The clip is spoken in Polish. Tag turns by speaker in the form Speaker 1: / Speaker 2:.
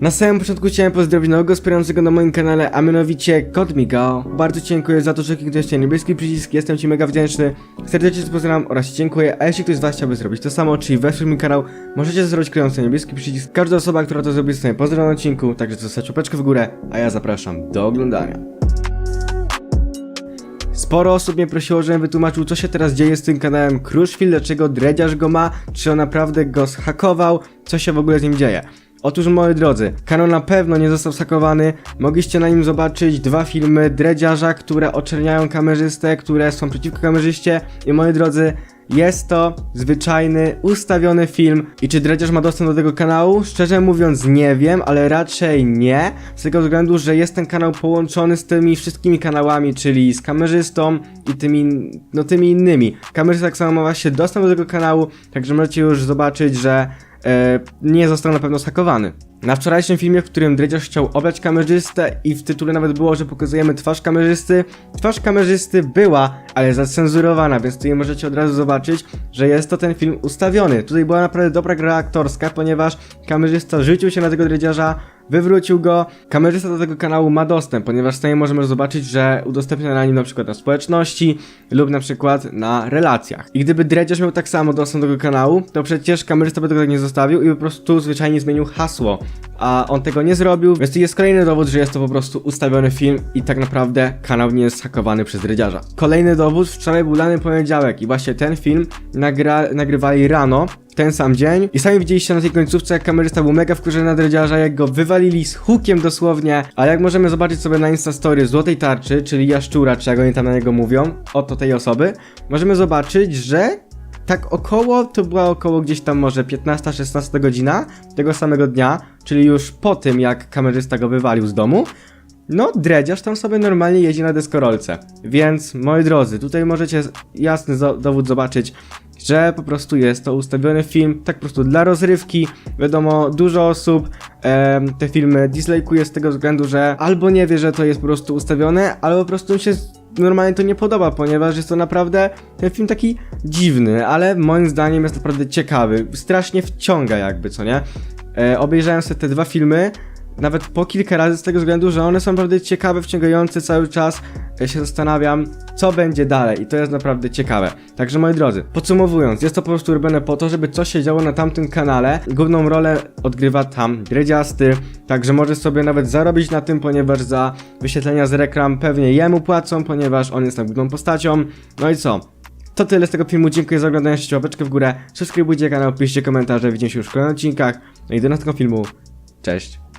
Speaker 1: Na samym początku chciałem pozdrowić nowego wspierającego na moim kanale, a mianowicie Kod Migao. Bardzo dziękuję za to, że kliknąłeś na niebieski przycisk, jestem Ci mega wdzięczny. Serdecznie pozdrawiam oraz dziękuję, a jeśli ktoś z Was chciałby zrobić to samo, czyli wesprzeć mój kanał, możecie zrobić na niebieski przycisk. Każda osoba, która to zrobi, zostanie pozdrowiona na odcinku, także zostać łapeczkę w górę, a ja zapraszam do oglądania. Sporo osób mnie prosiło, żebym wytłumaczył, co się teraz dzieje z tym kanałem Crushfield, dlaczego Dredziarz go ma, czy on naprawdę go zhakował, co się w ogóle z nim dzieje. Otóż moi drodzy, kanał na pewno nie został zhakowany, mogliście na nim zobaczyć dwa filmy Dredziarza, które oczerniają kamerzystę, które są przeciwko kamerzyście i moi drodzy, jest to zwyczajny, ustawiony film. I czy Dredziarz ma dostęp do tego kanału? Szczerze mówiąc nie wiem, ale raczej nie. Z tego względu, że jest ten kanał połączony z tymi wszystkimi kanałami, czyli z kamerzystą i tymi, no tymi innymi. Kamerzysta tak samo ma właśnie dostęp do tego kanału, także możecie już zobaczyć, że nie został na pewno zhakowany. Na wczorajszym filmie, w którym Dredziarz chciał obrać kamerzystę i w tytule nawet było, że pokazujemy twarz kamerzysty, twarz kamerzysty była, ale zacenzurowana, więc tutaj możecie od razu zobaczyć, że jest to ten film ustawiony. Tutaj była naprawdę dobra gra aktorska, ponieważ kamerzysta rzucił się na tego Dredziarza, wywrócił go. Kamerzysta do tego kanału ma dostęp, ponieważ tutaj możemy zobaczyć, że udostępnia na nim na przykład na społeczności lub na przykład na relacjach. I gdyby Dredziarz miał tak samo dostęp do tego kanału, to przecież kamerzysta by tego tak nie zostawił i po prostu zwyczajnie zmienił hasło. A on tego nie zrobił, więc tu jest kolejny dowód, że jest to po prostu ustawiony film i tak naprawdę kanał nie jest hakowany przez Dredziarza. Kolejny dowód, wczoraj był dany poniedziałek i właśnie ten film nagra nagrywali rano, ten sam dzień. I sami widzieliście na tej końcówce, jak kamerzysta był mega wkurzony na dredziarza, jak go wywalili z hukiem dosłownie, ale jak możemy zobaczyć sobie na Instastory Złotej Tarczy, czyli Jaszczura, czy jak oni tam na niego mówią, oto tej osoby, możemy zobaczyć, że tak około, to była około gdzieś tam może 15-16 godzina tego samego dnia, czyli już po tym, jak kamerzysta go wywalił z domu, no, dredziarz tam sobie normalnie jeździ na deskorolce. Więc, moi drodzy, tutaj możecie jasny dowód zobaczyć, że po prostu jest to ustawiony film, tak po prostu dla rozrywki. Wiadomo, dużo osób em, te filmy dislike'uje z tego względu, że albo nie wie, że to jest po prostu ustawione, albo po prostu się normalnie to nie podoba, ponieważ jest to naprawdę ten film taki dziwny, ale moim zdaniem jest naprawdę ciekawy. Strasznie wciąga jakby, co nie? E, obejrzałem sobie te dwa filmy, nawet po kilka razy z tego względu, że one są naprawdę ciekawe, wciągające cały czas. Ja się zastanawiam, co będzie dalej i to jest naprawdę ciekawe. Także moi drodzy, podsumowując, jest to po prostu robione po to, żeby coś się działo na tamtym kanale. Główną rolę odgrywa tam Dredziasty, także może sobie nawet zarobić na tym, ponieważ za wyświetlenia z reklam pewnie jemu płacą, ponieważ on jest tam główną postacią. No i co? To tyle z tego filmu, dziękuję za oglądanie, śledźcie łapeczkę w górę, subskrybujcie kanał, piszcie komentarze, widzimy się już w kolejnych odcinkach. No i do następnego filmu, cześć!